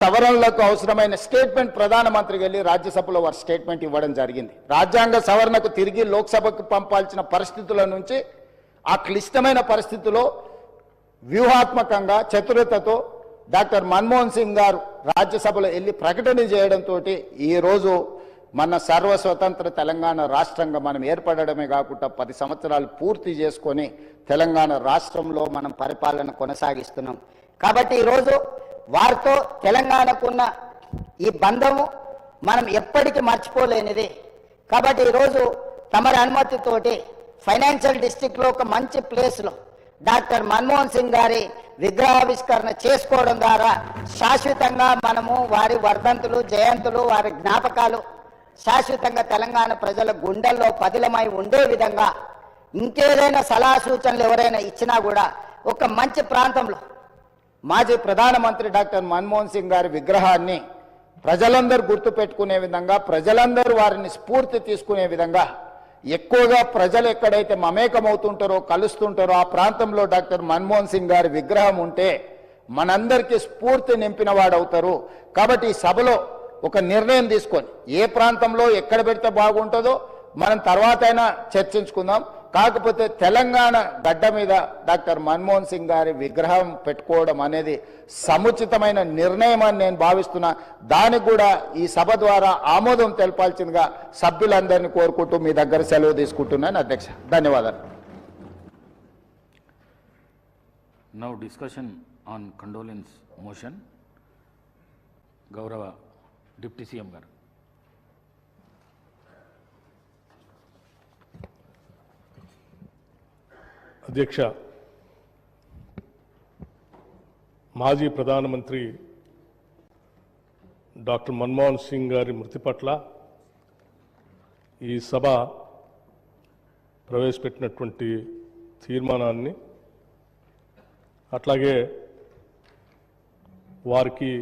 సవరణలకు అవసరమైన స్టేట్మెంట్ ప్రధానమంత్రికి వెళ్ళి రాజ్యసభలో వారు స్టేట్మెంట్ ఇవ్వడం జరిగింది. రాజ్యాంగ సవరణకు తిరిగి లోక్సభకు పంపాల్సిన పరిస్థితుల నుంచి ఆ క్లిష్టమైన పరిస్థితిలో వ్యూహాత్మకంగా చతురతతో డాక్టర్ మన్మోహన్ సింగ్ గారు రాజ్యసభలో వెళ్ళి ప్రకటన చేయడంతో ఈరోజు మన సర్వ స్వతంత్ర తెలంగాణ రాష్ట్రంగా మనం ఏర్పడడమే కాకుండా పది సంవత్సరాలు పూర్తి చేసుకొని తెలంగాణ రాష్ట్రంలో మనం పరిపాలన కొనసాగిస్తున్నాం. కాబట్టి ఈరోజు వారితో తెలంగాణకున్న ఈ బంధము మనం ఎప్పటికీ మర్చిపోలేనిది. కాబట్టి ఈరోజు తమరి అనుమతితోటి ఫైనాన్షియల్ డిస్టిక్లో ఒక మంచి ప్లేస్లో డాక్టర్ మన్మోహన్ సింగ్ గారి విగ్రహావిష్కరణ చేసుకోవడం ద్వారా శాశ్వతంగా మనము వారి వర్ధంతులు జయంతులు వారి జ్ఞాపకాలు శాశ్వతంగా తెలంగాణ ప్రజల గుండెల్లో పదిలమై ఉండే విధంగా ఇంకేదైనా సలహా సూచనలు ఎవరైనా ఇచ్చినా కూడా ఒక మంచి ప్రాంతంలో మాజీ ప్రధానమంత్రి డాక్టర్ మన్మోహన్ సింగ్ గారి విగ్రహాన్ని ప్రజలందరూ గుర్తుపెట్టుకునే విధంగా ప్రజలందరూ వారిని స్ఫూర్తి తీసుకునే విధంగా ఎక్కువగా ప్రజలు ఎక్కడైతే మమేకమవుతుంటారో కలుస్తుంటారో ఆ ప్రాంతంలో డాక్టర్ మన్మోహన్ సింగ్ గారి విగ్రహం ఉంటే మనందరికీ స్ఫూర్తి నింపిన వాడవుతారు. కాబట్టి ఈ సభలో ఒక నిర్ణయం తీసుకొని ఏ ప్రాంతంలో ఎక్కడ పెడితే బాగుంటుందో మనం తర్వాత అయినా చర్చించుకుందాం. కాకపోతే తెలంగాణ గడ్డ మీద డాక్టర్ మన్మోహన్ సింగ్ గారి విగ్రహం పెట్టుకోవడం అనేది సముచితమైన నిర్ణయం అని నేను భావిస్తున్నా. దానికి కూడా ఈ సభ ద్వారా ఆమోదం తెలపాల్సిందిగా సభ్యులందరినీ కోరుకుంటూ మీ దగ్గర సెలవు తీసుకుంటున్నాను అధ్యక్ష. ధన్యవాదాలు. Now discussion on condolence motion గౌరవ డిప్యూటీ సీఎం గారు. అధ్యక్ష మాజీ ప్రధానమంత్రి డాక్టర్ మన్మోహన్ సింగ్ గారి మృతి పట్ల ఈ సభ ప్రవేశపెట్టినటువంటి తీర్మానాన్ని అట్లాగే వారికి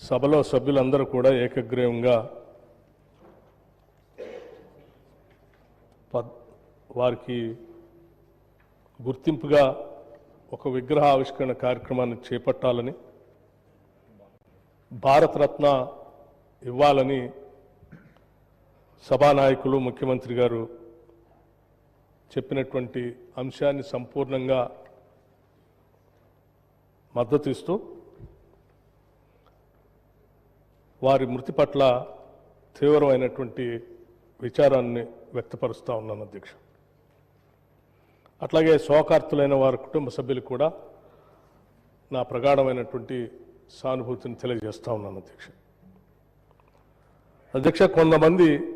సభలో సభ్యులందరూ కూడా ఏకగ్రీవంగా పద్- వారికి గుర్తింపుగా ఒక విగ్రహ ఆవిష్కరణ కార్యక్రమాన్ని చేపట్టాలని భారతరత్న ఇవ్వాలని సభానాయకులు ముఖ్యమంత్రి గారు చెప్పినటువంటి అంశాన్ని సంపూర్ణంగా మద్దతు ఇస్తూ వారి మృతి పట్ల తీవ్రమైనటువంటి విచారాన్ని వ్యక్తపరుస్తూ ఉన్నాను అధ్యక్ష. అట్లాగే శోకార్తులైన వారి కుటుంబ సభ్యులు కూడా నా ప్రగాఢమైనటువంటి సానుభూతిని తెలియజేస్తా ఉన్నాను అధ్యక్ష. అధ్యక్ష కొంతమంది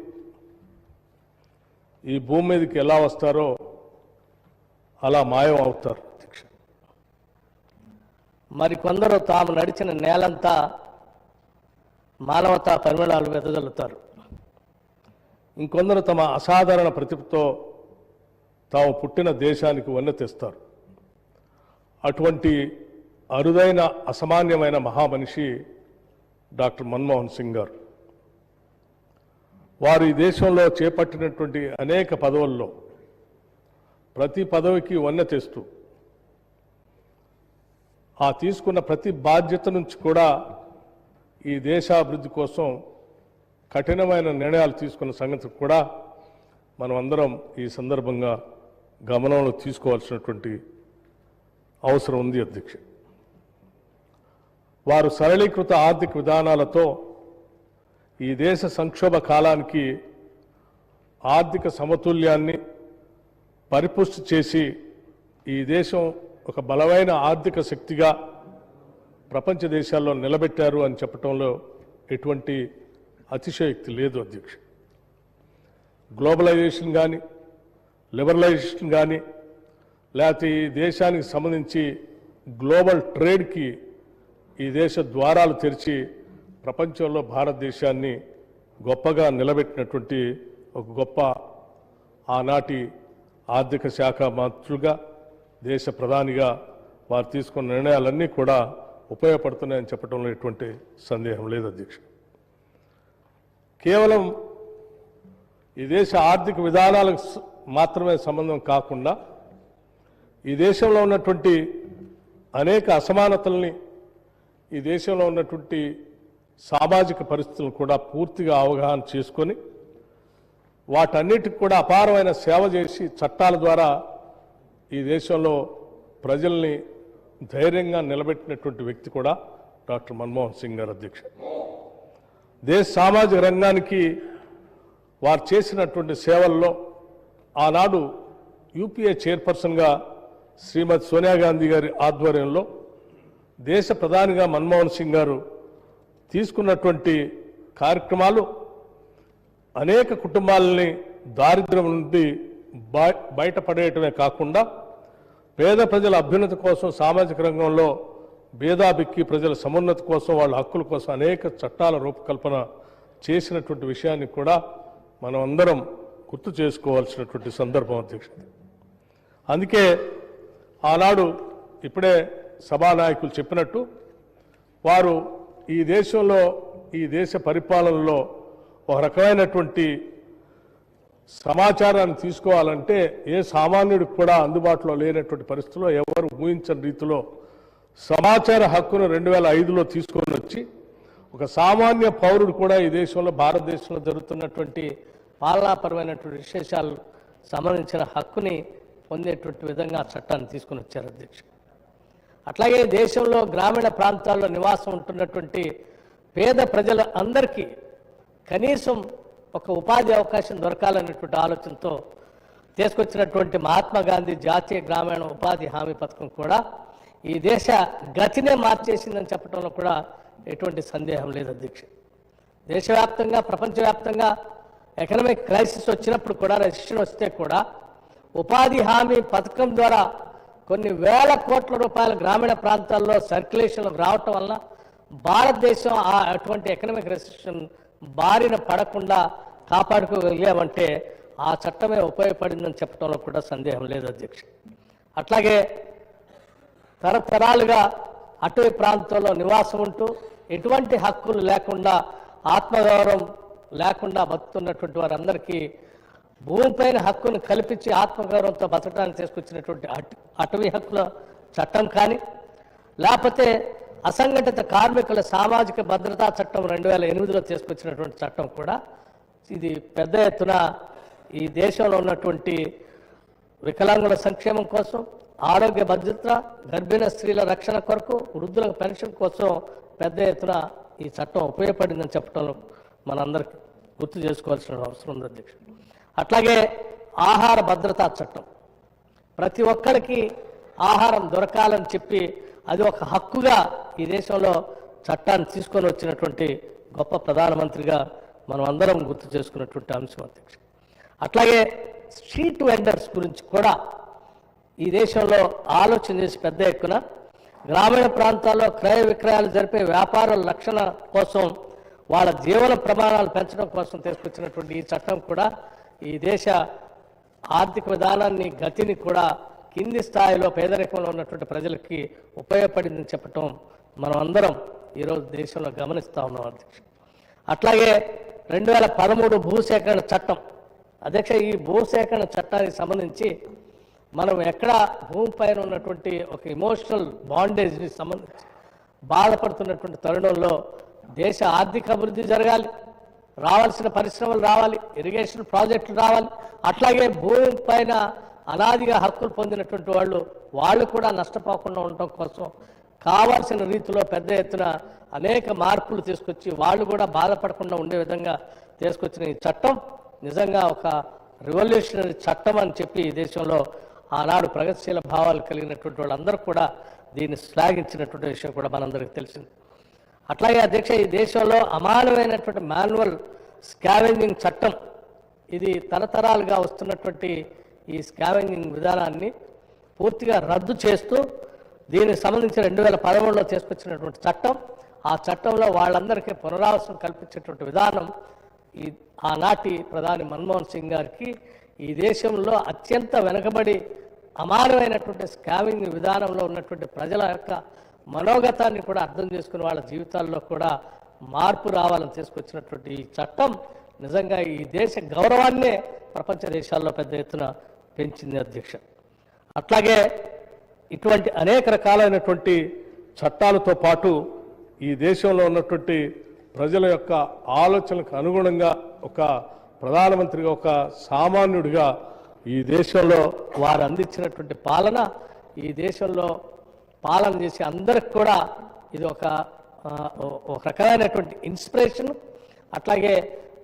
ఈ భూమి మీదకి ఎలా వస్తారో అలా మాయం అవుతారు అధ్యక్ష. మరి కొందరు తాము నడిచిన నేలంతా మానవతా పరిమళాలు వెదజల్లుతారు. ఇంకొందరు తమ అసాధారణ ప్రతిభతో తాము పుట్టిన దేశానికి వన్నె తెస్తారు. అటువంటి అరుదైన అసామాన్యమైన మహామనిషి డాక్టర్ మన్మోహన్ సింగ్ గారు. వారు ఈ దేశంలో చేపట్టినటువంటి అనేక పదవుల్లో ప్రతి పదవికి వన్నె తెస్తూ ఆ తీసుకున్న ప్రతి బాధ్యత నుంచి కూడా ఈ దేశాభివృద్ధి కోసం కఠినమైన నిర్ణయాలు తీసుకున్న సంగతి కూడా మనం అందరం ఈ సందర్భంగా గమనంలో తీసుకోవాల్సినటువంటి అవసరం ఉంది అధ్యక్ష. వారు సరళీకృత ఆర్థిక విధానాలతో ఈ దేశ సంక్షోభ కాలానికి ఆర్థిక సమతుల్యాన్ని పరిపుష్టి చేసి ఈ దేశం ఒక బలమైన ఆర్థిక శక్తిగా ప్రపంచ దేశాల్లో నిలబెట్టారు అని చెప్పడంలో ఎటువంటి అతిశయోక్తి లేదు అధ్యక్ష. గ్లోబలైజేషన్ కానీ లిబరలైజేషన్ కానీ లేకపోతే ఈ దేశానికి సంబంధించి గ్లోబల్ ట్రేడ్కి ఈ దేశ ద్వారాలు తెరిచి ప్రపంచంలో భారతదేశాన్ని గొప్పగా నిలబెట్టినటువంటి ఒక గొప్ప ఆనాటి ఆర్థిక శాఖ మంత్రులుగా దేశ ప్రధానిగా వారు తీసుకున్న నిర్ణయాలన్నీ కూడా ఉపయోగపడుతున్నాయని చెప్పడంలో ఎటువంటి సందేహం లేదు అధ్యక్ష. కేవలం ఈ దేశ ఆర్థిక విధానాలకు మాత్రమే సంబంధం కాకుండా ఈ దేశంలో ఉన్నటువంటి అనేక అసమానతల్ని ఈ దేశంలో ఉన్నటువంటి సామాజిక పరిస్థితులను కూడా పూర్తిగా అవగాహన చేసుకొని వాటన్నిటికి కూడా అపారమైన సేవ చేసి చట్టాల ద్వారా ఈ దేశంలో ప్రజల్ని ధైర్యంగా నిలబెట్టినటువంటి వ్యక్తి కూడా డాక్టర్ మన్మోహన్ సింగ్ గారు అధ్యక్ష. దేశ సామాజిక రంగానికి వారు చేసినటువంటి సేవల్లో ఆనాడు యూపీఏ చైర్పర్సన్గా శ్రీమతి సోనియా గాంధీ గారి ఆధ్వర్యంలో దేశ ప్రధానిగా మన్మోహన్ సింగ్ గారు తీసుకున్నటువంటి కార్యక్రమాలు అనేక కుటుంబాలని దారిద్ర్యం నుండి బయటపడేయటమే కాకుండా పేద ప్రజల అభ్యున్నతి కోసం సామాజిక రంగంలో భేదాభిక్కి ప్రజల సమున్నతి కోసం వాళ్ళ హక్కుల కోసం అనేక చట్టాల రూపకల్పన చేసినటువంటి విషయాన్ని కూడా మనం అందరం గుర్తు చేసుకోవాల్సినటువంటి సందర్భం అధ్యక్షుడు అందుకే ఆనాడు ఇప్పుడే సభానాయకులు చెప్పినట్టు వారు ఈ దేశంలో ఈ దేశ పరిపాలనలో ఒక రకమైనటువంటి సమాచారాన్ని తీసుకోవాలంటే ఏ సామాన్యుడికి కూడా అందుబాటులో లేనటువంటి పరిస్థితుల్లో ఎవరు ఊహించని రీతిలో సమాచార హక్కును రెండు వేల ఐదులో తీసుకొని వచ్చి ఒక సామాన్య పౌరుడు కూడా ఈ దేశంలో భారతదేశంలో జరుగుతున్నటువంటి పాలనాపరమైనటువంటి విశేషాలు సంబంధించిన హక్కుని పొందేటువంటి విధంగా చట్టాన్ని తీసుకుని వచ్చారు అధ్యక్ష అట్లాగే దేశంలో గ్రామీణ ప్రాంతాల్లో నివాసం ఉంటున్నటువంటి పేద ప్రజల అందరికీ కనీసం ఒక ఉపాధి అవకాశం దొరకాలనేటువంటి ఆలోచనతో తీసుకొచ్చినటువంటి మహాత్మా గాంధీ జాతీయ గ్రామీణ ఉపాధి హామీ పథకం కూడా ఈ దేశ గతినే మార్చేసిందని చెప్పడంలో కూడా ఎటువంటి సందేహం లేదు అధ్యక్ష దేశవ్యాప్తంగా ప్రపంచవ్యాప్తంగా ఎకనామిక్ క్రైసిస్ వచ్చినప్పుడు కూడా రెసిషన్ వస్తే కూడా ఉపాధి హామీ పథకం ద్వారా కొన్ని వేల కోట్ల రూపాయల గ్రామీణ ప్రాంతాల్లో సర్క్యులేషన్ రావటం వల్ల భారతదేశం ఆ అటువంటి ఎకనామిక్ రెసిషన్ బారిన పడకుండా కాపాడుకోగలిగామంటే ఆ చట్టమే ఉపయోగపడిందని చెప్పడంలో కూడా సందేహం లేదు అధ్యక్ష. అట్లాగే తరతరాలుగా అటవీ ప్రాంతంలో నివాసం ఉంటూ ఎటువంటి హక్కులు లేకుండా ఆత్మగౌరవం లేకుండా బతుకుతున్నటువంటి వారందరికీ భూమిపైన హక్కును కల్పించి ఆత్మగౌరవంతో బతకడానికి తీసుకొచ్చినటువంటి అట అటవీ హక్కుల చట్టం కానీ లేకపోతే అసంఘటిత కార్మికుల సామాజిక భద్రతా చట్టం రెండు వేల ఎనిమిదిలో తీసుకొచ్చినటువంటి చట్టం కూడా ఇది పెద్ద ఎత్తున ఈ దేశంలో ఉన్నటువంటి వికలాంగుల సంక్షేమం కోసం ఆరోగ్య భద్రత గర్భిణ స్త్రీల రక్షణ కొరకు వృద్ధుల పెన్షన్ కోసం పెద్ద ఎత్తున ఈ చట్టం ఉపయోగపడిందని చెప్పడంలో మనందరికి గుర్తు చేసుకోవాల్సిన అవసరం ఉంది అధ్యక్ష. అట్లాగే ఆహార భద్రతా చట్టం. ప్రతి ఒక్కరికి ఆహారం దొరకాలని చెప్పి అది ఒక హక్కుగా ఈ దేశంలో చట్టాన్ని తీసుకొని వచ్చినటువంటి గొప్ప ప్రధానమంత్రిగా మనం అందరం గుర్తు చేసుకున్నటువంటి అంశం అధ్యక్ష. అట్లాగే స్ట్రీట్ వెండర్స్ గురించి కూడా ఈ దేశంలో ఆలోచన చేసి పెద్ద ఎత్తున గ్రామీణ ప్రాంతాల్లో క్రయ విక్రయాలు జరిపే వ్యాపారుల లక్షణ కోసం వాళ్ళ జీవన ప్రమాణాలు పెంచడం కోసం తీసుకొచ్చినటువంటి ఈ చట్టం కూడా ఈ దేశ ఆర్థిక విధానాన్ని గతిని కూడా కింది స్థాయిలో పేదరికంలో ఉన్నటువంటి ప్రజలకి ఉపయోగపడిందని చెప్పటం మనం అందరం ఈరోజు దేశంలో గమనిస్తూ ఉన్నాం అధ్యక్ష. అట్లాగే రెండు వేల పదమూడు భూసేకరణ చట్టం అధ్యక్ష ఈ భూసేకరణ చట్టానికి సంబంధించి మనం ఎక్కడ భూమిపైన ఉన్నటువంటి ఒక ఇమోషనల్ బాండేజ్ని సంబంధించి బాధపడుతున్నటువంటి తరుణంలో దేశ ఆర్థిక అభివృద్ధి జరగాలి రావాల్సిన పరిశ్రమలు రావాలి ఇరిగేషన్ ప్రాజెక్టులు రావాలి. అట్లాగే భూమి పైన అనాదిగా హక్కులు పొందినటువంటి వాళ్ళు వాళ్ళు కూడా నష్టపోకుండా ఉండటం కోసం కావాల్సిన రీతిలో పెద్ద ఎత్తున అనేక మార్పులు తీసుకొచ్చి వాళ్ళు కూడా బాధపడకుండా ఉండే విధంగా తీసుకొచ్చిన ఈ చట్టం నిజంగా ఒక రివల్యూషనరీ చట్టం అని చెప్పి ఈ దేశంలో ఆనాడు ప్రగతిశీల భావాలు కలిగినటువంటి వాళ్ళందరూ కూడా దీన్ని శ్లాఘించినటువంటి విషయం కూడా మనందరికీ తెలిసింది. అట్లాగే అధ్యక్ష ఈ దేశంలో అమానమైనటువంటి మాన్యువల్ స్కావెంజింగ్ చట్టం ఇది తరతరాలుగా వస్తున్నటువంటి ఈ స్కావెంజింగ్ విధానాన్ని పూర్తిగా రద్దు చేస్తూ దీనికి సంబంధించి రెండు వేల పదమూడులో తీసుకొచ్చినటువంటి చట్టం ఆ చట్టంలో వాళ్ళందరికీ పునరావాసం కల్పించేటువంటి విధానం ఈ ఆనాటి ప్రధాని మన్మోహన్ సింగ్ గారికి ఈ దేశంలో అత్యంత వెనుకబడి అమానమైనటువంటి స్కామింగ్ విధానంలో ఉన్నటువంటి ప్రజల యొక్క మనోగతాన్ని కూడా అర్థం చేసుకుని వాళ్ళ జీవితాల్లో కూడా మార్పు రావాలని తీసుకొచ్చినటువంటి ఈ చట్టం నిజంగా ఈ దేశ గౌరవాన్నే ప్రపంచ దేశాల్లో పెద్ద ఎత్తున పెంచింది అధ్యక్ష. అట్లాగే ఇటువంటి అనేక రకాలైనటువంటి చట్టాలతో పాటు ఈ దేశంలో ఉన్నటువంటి ప్రజల యొక్క ఆలోచనలకు అనుగుణంగా ఒక ప్రధానమంత్రిగా ఒక సామాన్యుడిగా ఈ దేశంలో వారు అందించినటువంటి పాలన ఈ దేశంలో పాలన చేసే అందరికి కూడా ఇది ఒక ఒక రకమైనటువంటి ఇన్స్పిరేషన్ అట్లాగే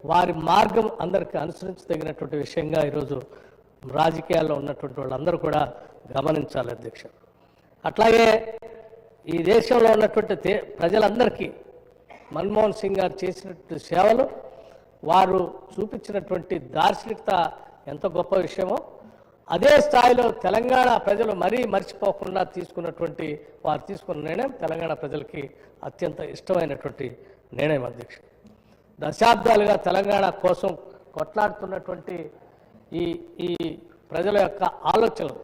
వారి మార్గం అందరికి అనుసరించదగినటువంటి విషయంగా ఈరోజు రాజకీయాల్లో ఉన్నటువంటి వాళ్ళందరూ కూడా గమనించాలి అధ్యక్ష. అట్లాగే ఈ దేశంలో ఉన్నటువంటి ప్రజలందరికీ మన్మోహన్ సింగ్ గారు చేసినటువంటి సేవలు వారు చూపించినటువంటి దార్శనికత ఎంత గొప్ప విషయమో అదే స్థాయిలో తెలంగాణ ప్రజలు మరీ మర్చిపోకుండా తీసుకున్నటువంటి వారు తీసుకున్న నిర్ణయం తెలంగాణ ప్రజలకి అత్యంత ఇష్టమైనటువంటి నిర్ణయం అధ్యక్ష. దశాబ్దాలుగా తెలంగాణ కోసం కొట్లాడుతున్నటువంటి ఈ ఈ ప్రజల యొక్క ఆలోచనలు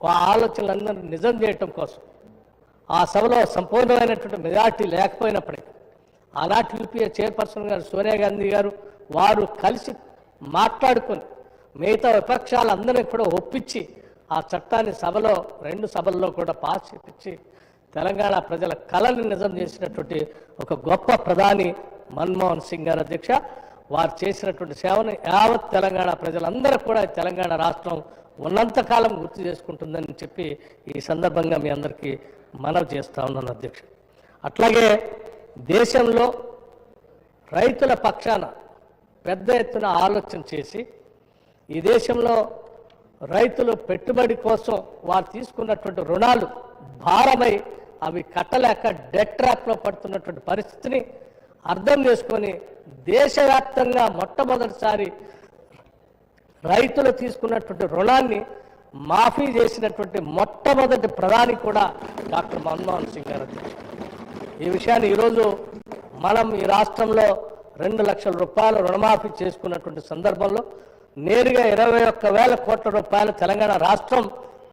ఆ ఆలోచనలందరినీ నిజం చేయటం కోసం ఆ సభలో సంపూర్ణమైనటువంటి మెజార్టీ లేకపోయినప్పటికీ ఆనాటి యూపీఏ చైర్పర్సన్ గారు సోనియా గాంధీ గారు వారు కలిసి మాట్లాడుకొని మిగతా విపక్షాలందరినీ కూడా ఒప్పించి ఆ చట్టాన్ని సభలో రెండు సభల్లో కూడా పాస్ చేపించి తెలంగాణ ప్రజల కళని నిజం చేసినటువంటి ఒక గొప్ప ప్రధాని మన్మోహన్ సింగ్ గారు అధ్యక్ష వారు చేసినటువంటి సేవను యావత్ తెలంగాణ ప్రజలందరూ కూడా తెలంగాణ రాష్ట్రం ఉన్నంతకాలం గుర్తు చేసుకుంటుందని చెప్పి ఈ సందర్భంగా మీ అందరికీ మనవి చేస్తూ ఉన్నాను అధ్యక్ష. అట్లాగే దేశంలో రైతుల పక్షాన పెద్ద ఎత్తున ఆలోచన చేసి ఈ దేశంలో రైతులు పెట్టుబడి కోసం వారు తీసుకున్నటువంటి రుణాలు భారమై అవి కట్టలేక డెట్ ట్రాప్లో పడుతున్నటువంటి పరిస్థితిని అర్థం చేసుకొని దేశవ్యాప్తంగా మొట్టమొదటిసారి రైతులు తీసుకున్నటువంటి రుణాన్ని మాఫీ చేసినటువంటి మొట్టమొదటి ప్రధాని కూడా డాక్టర్ మన్మోహన్ సింగ్ గారు ఈ విషయాన్ని ఈరోజు మనం ఈ రాష్ట్రంలో రెండు లక్షల రూపాయలు రుణమాఫీ చేసుకున్నటువంటి సందర్భంలో నేరుగా ఇరవై ఒక్క వేల కోట్ల రూపాయలు తెలంగాణ రాష్ట్రం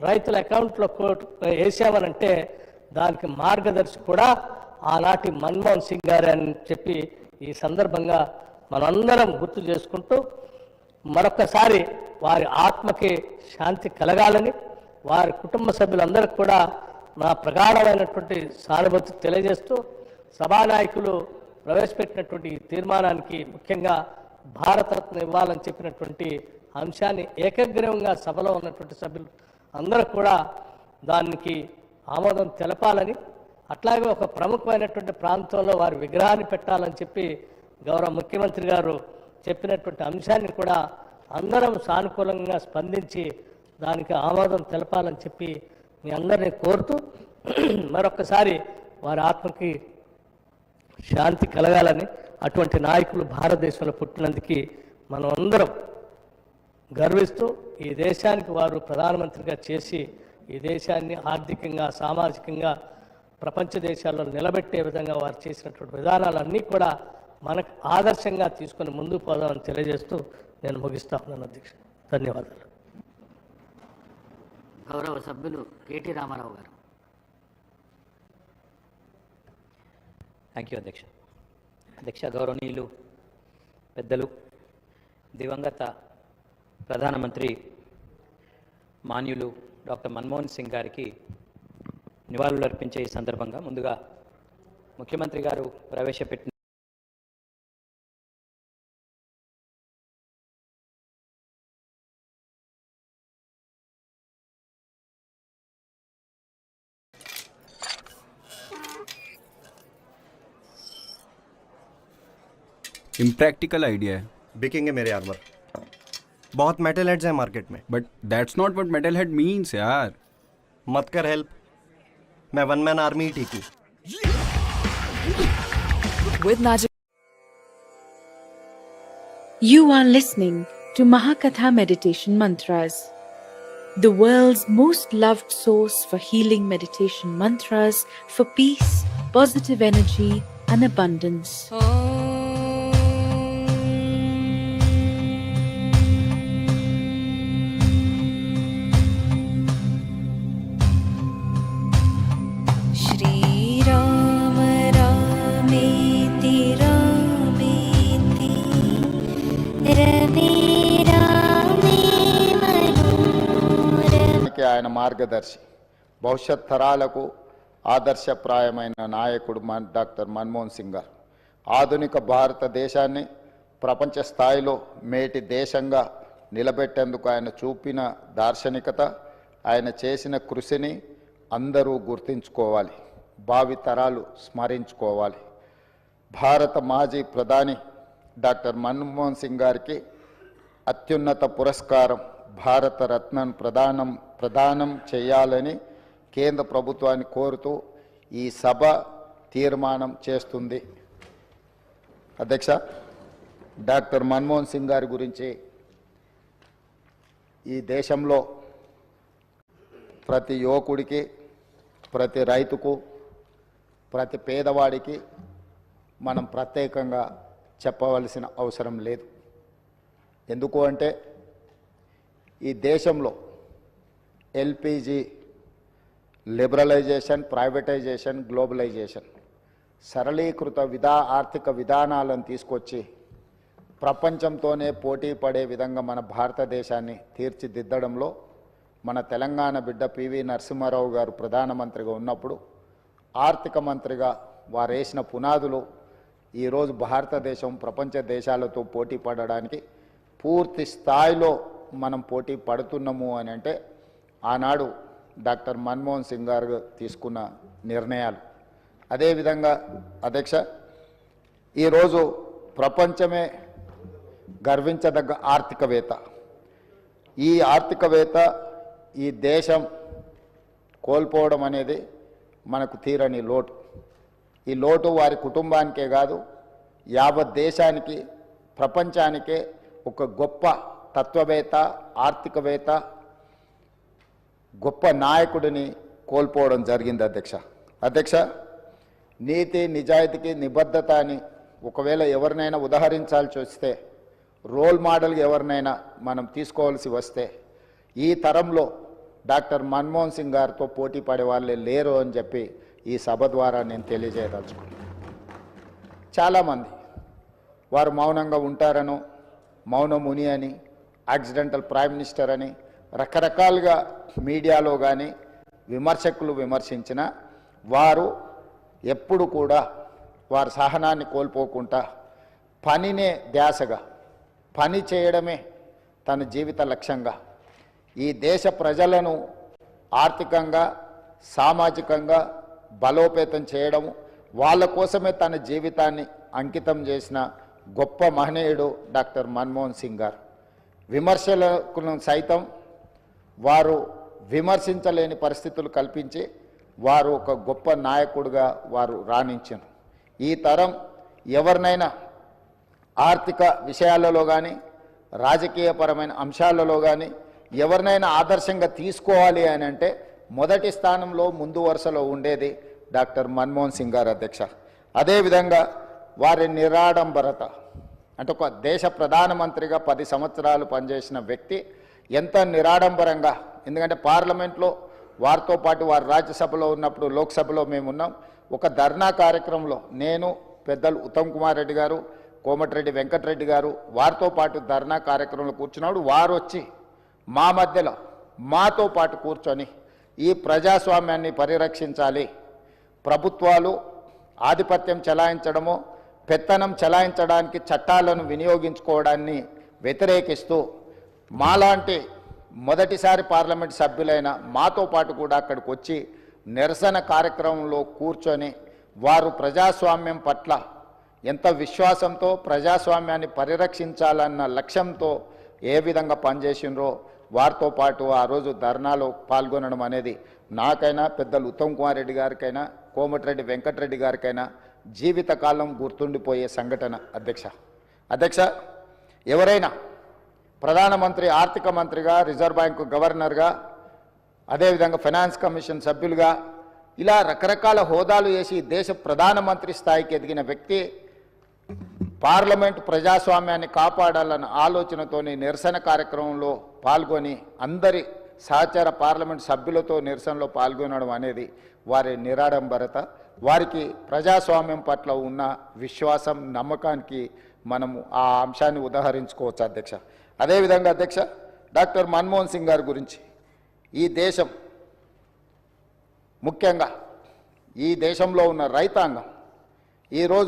రైతుల అకౌంట్లో కోట్ వేసామనంటే దానికి మార్గదర్శి కూడా ఆనాటి మన్మోహన్ సింగ్ గారే అని చెప్పి ఈ సందర్భంగా మనందరం గుర్తు చేసుకుంటూ మరొకసారి వారి ఆత్మకి శాంతి కలగాలని వారి కుటుంబ సభ్యులందరికీ కూడా నా ప్రగాఢమైనటువంటి సానుభూతి తెలియజేస్తూ సభానాయకులు ప్రవేశపెట్టినటువంటి ఈ తీర్మానానికి ముఖ్యంగా భారతరత్న ఇవ్వాలని చెప్పినటువంటి అంశాన్ని ఏకగ్రీవంగా సభలో ఉన్నటువంటి సభ్యులు అందరూ కూడా దానికి ఆమోదం తెలపాలని అట్లాగే ఒక ప్రముఖమైనటువంటి ప్రాంతంలో వారి విగ్రహాన్ని పెట్టాలని చెప్పి గౌరవ ముఖ్యమంత్రి గారు చెప్పినటువంటి అంశాన్ని కూడా అందరం సానుకూలంగా స్పందించి దానికి ఆమోదం తెలపాలని చెప్పి మీ అందరినీ కోరుతూ మరొకసారి వారి ఆత్మకి శాంతి కలగాలని అటువంటి నాయకులు భారతదేశంలో పుట్టినందుకు మనం అందరం గర్విస్తూ ఈ దేశానికి వారు ప్రధానమంత్రిగా చేసి ఈ దేశాన్ని ఆర్థికంగా సామాజికంగా ప్రపంచ దేశాల్లో నిలబెట్టే విధంగా వారు చేసినటువంటి విధానాలన్నీ కూడా మనకు ఆదర్శంగా తీసుకొని ముందుకు పోదామని తెలియజేస్తూ నేను ముగిస్తా ఉన్నాను అధ్యక్ష. ధన్యవాదాలు. గౌరవ సభ్యులు కేటీ రామారావు గారు. థ్యాంక్ యూ అధ్యక్ష. అధ్యక్ష గౌరవనీయులు పెద్దలు దివంగత ప్రధానమంత్రి మాన్యులు డాక్టర్ మన్మోహన్ సింగ్ గారికి నివాళులు అర్పించే ఈ సందర్భంగా ముందుగా ముఖ్యమంత్రి గారు ప్రవేశపెట్టిన इम्प्रैक्टिकल आइडिया है बिकेंगे मेरे आर्मर बहुत मेटल हेड्स हैं मार्केट में but that's not what metal head means यार मत कर हेल्प मैं वन मैन आर्मी ही ठीक हूँ with magic. You are listening to Mahakatha Meditation Mantras, the world's most loved source for healing meditation mantras for peace, positive energy, and abundance. Shriram ఆయన మార్గదర్శి. భవిష్యత్ తరాలకు ఆదర్శప్రాయమైన నాయకుడు మన్ డాక్టర్ మన్మోహన్ సింగ్ గారు. ఆధునిక భారతదేశాన్ని ప్రపంచ స్థాయిలో మేటి దేశంగా నిలబెట్టేందుకు ఆయన చూపిన దార్శనికత ఆయన చేసిన కృషిని అందరూ గుర్తించుకోవాలి భావి తరాలు స్మరించుకోవాలి. భారత మాజీ ప్రధాని డాక్టర్ మన్మోహన్ సింగ్ గారికి అత్యున్నత పురస్కారం భారత రత్నం ప్రదానం ప్రదానం చేయాలని కేంద్ర ప్రభుత్వాన్ని కోరుతూ ఈ సభ తీర్మానం చేస్తుంది. అధ్యక్ష డాక్టర్ మన్మోహన్ సింగ్ గారి గురించి ఈ దేశంలో ప్రతి యువకుడికి ప్రతి రైతుకు ప్రతి పేదవాడికి మనం ప్రత్యేకంగా చెప్పవలసిన అవసరం లేదు. ఎందుకు అంటే ఈ దేశంలో ఎల్పిజి లిబరలైజేషన్ ప్రైవేటైజేషన్ గ్లోబలైజేషన్. సరళీకృత విధా ఆర్థిక విధానాలను తీసుకొచ్చి ప్రపంచంతోనే పోటీ పడే విధంగా మన భారతదేశాన్ని తీర్చిదిద్దడంలో మన తెలంగాణ బిడ్డ పివి నరసింహారావు గారు ప్రధానమంత్రిగా ఉన్నప్పుడు ఆర్థిక మంత్రిగా వారు వేసిన పునాదులు ఈరోజు భారతదేశం ప్రపంచ దేశాలతో పోటీ పడడానికి పూర్తి స్థాయిలో మనం పోటీ పడుతున్నాము అని అంటే ఆనాడు డాక్టర్ మన్మోహన్ సింగ్ గారు తీసుకున్న నిర్ణయాలు. అదేవిధంగా అధ్యక్ష ఈరోజు ప్రపంచమే గర్వించదగ్గ ఆర్థికవేత్త. ఈ ఆర్థికవేత్త ఈ దేశం కోల్పోవడం అనేది మనకు తీరని లోటు. ఈ లోటు వారి కుటుంబానికే కాదు యావత్ దేశానికి ప్రపంచానికే ఒక గొప్ప తత్వవేత్త ఆర్థికవేత్త గొప్ప నాయకుడిని కోల్పోవడం జరిగింది అధ్యక్ష. అధ్యక్ష నీతి నిజాయితీకి నిబద్ధత అని ఒకవేళ ఎవరినైనా ఉదహరించాల్సి వస్తే రోల్ మోడల్ ఎవరినైనా మనం తీసుకోవాల్సి వస్తే ఈ తరంలో డాక్టర్ మన్మోహన్ సింగ్ గారితో పోటీ పడే వాళ్ళే లేరు అని చెప్పి ఈ సభ ద్వారా నేను తెలియజేయదలుచుకున్నాను చాలామంది వారు మౌనంగా ఉంటారనో మౌన ముని అని యాక్సిడెంటల్ ప్రైమ్ మినిస్టర్ అని రకరకాలుగా మీడియాలో కానీ విమర్శకులు విమర్శించిన వారు ఎప్పుడు కూడా వారి సహనాన్ని కోల్పోకుండా పనినే ధ్యాసగా పని చేయడమే తన జీవిత లక్ష్యంగా. ఈ దేశ ప్రజలను ఆర్థికంగా సామాజికంగా బలోపేతం చేయడం వాళ్ళ కోసమే తన జీవితాన్ని అంకితం చేసిన గొప్ప మహనీయుడు డాక్టర్ మన్మోహన్ సింగ్ గారు. విమర్శకులను సైతం వారు విమర్శించలేని పరిస్థితులు కల్పించి వారు ఒక గొప్ప నాయకుడిగా వారు రాణించారు. ఈ తరం ఎవరినైనా ఆర్థిక విషయాలలో కానీ రాజకీయపరమైన అంశాలలో కానీ ఎవరినైనా ఆదర్శంగా తీసుకోవాలి అని అంటే మొదటి స్థానంలో ముందు వరుసలో ఉండేది డాక్టర్ మన్మోహన్ సింగ్ గారు అధ్యక్ష. అదేవిధంగా వారి నిరాడంబరత అంటే ఒక దేశ ప్రధానమంత్రిగా పది సంవత్సరాలు పనిచేసిన వ్యక్తి ఎంత నిరాడంబరంగా. ఎందుకంటే పార్లమెంట్లో వారితో పాటు వారు రాజ్యసభలో ఉన్నప్పుడు లోక్సభలో మేము ఉన్నాం. ఒక ధర్నా కార్యక్రమంలో నేను పెద్దలు ఉత్తమ్ కుమార్ రెడ్డి గారు కోమటిరెడ్డి వెంకటరెడ్డి గారు వారితో పాటు ధర్నా కార్యక్రమంలో కూర్చున్నాడు వారు వచ్చి మా మధ్యలో మాతో పాటు కూర్చొని ఈ ప్రజాస్వామ్యాన్ని పరిరక్షించాలి. ప్రభుత్వాలు ఆధిపత్యం చెలాయించడము పెత్తనం చెలాయించడానికి చట్టాలను వినియోగించుకోవడాన్ని వ్యతిరేకిస్తూ మాలాంటి మొదటిసారి పార్లమెంట్ సభ్యులైన మాతో పాటు కూడా అక్కడికి వచ్చి నిరసన కార్యక్రమంలో కూర్చొని వారు ప్రజాస్వామ్యం పట్ల ఎంత విశ్వాసంతో ప్రజాస్వామ్యాన్ని పరిరక్షించాలన్న లక్ష్యంతో ఏ విధంగా పనిచేసినరో వారితో పాటు ఆ రోజు ధర్నాలో పాల్గొనడం అనేది నాకైనా పెద్దలు ఉత్తమ్ కుమార్ రెడ్డి గారికైనా కోమటిరెడ్డి వెంకటరెడ్డి గారికైనా జీవితకాలం గుర్తుండిపోయే సంఘటన. అధ్యక్ష అధ్యక్ష ఎవరైనా ప్రధానమంత్రి ఆర్థిక మంత్రిగా రిజర్వ్ బ్యాంకు గవర్నర్గా అదేవిధంగా ఫైనాన్స్ కమిషన్ సభ్యులుగా ఇలా రకరకాల హోదాలు వేసి దేశ ప్రధానమంత్రి స్థాయికి ఎదిగిన వ్యక్తి పార్లమెంట్ ప్రజాస్వామ్యాన్ని కాపాడాలన్న ఆలోచనతోని నిరసన కార్యక్రమంలో పాల్గొని అందరి సహచార పార్లమెంట్ సభ్యులతో నిరసనలో పాల్గొనడం అనేది వారి నిరాడంబరత. వారికి ప్రజాస్వామ్యం పట్ల ఉన్న విశ్వాసం నమ్మకానికి మనము ఆ అంశాన్ని ఉదాహరించుకోవచ్చు అధ్యక్ష. అదేవిధంగా అధ్యక్ష డాక్టర్ మన్మోహన్ సింగ్ గారి గురించి ఈ దేశం ముఖ్యంగా ఈ దేశంలో ఉన్న రైతాంగం ఈరోజు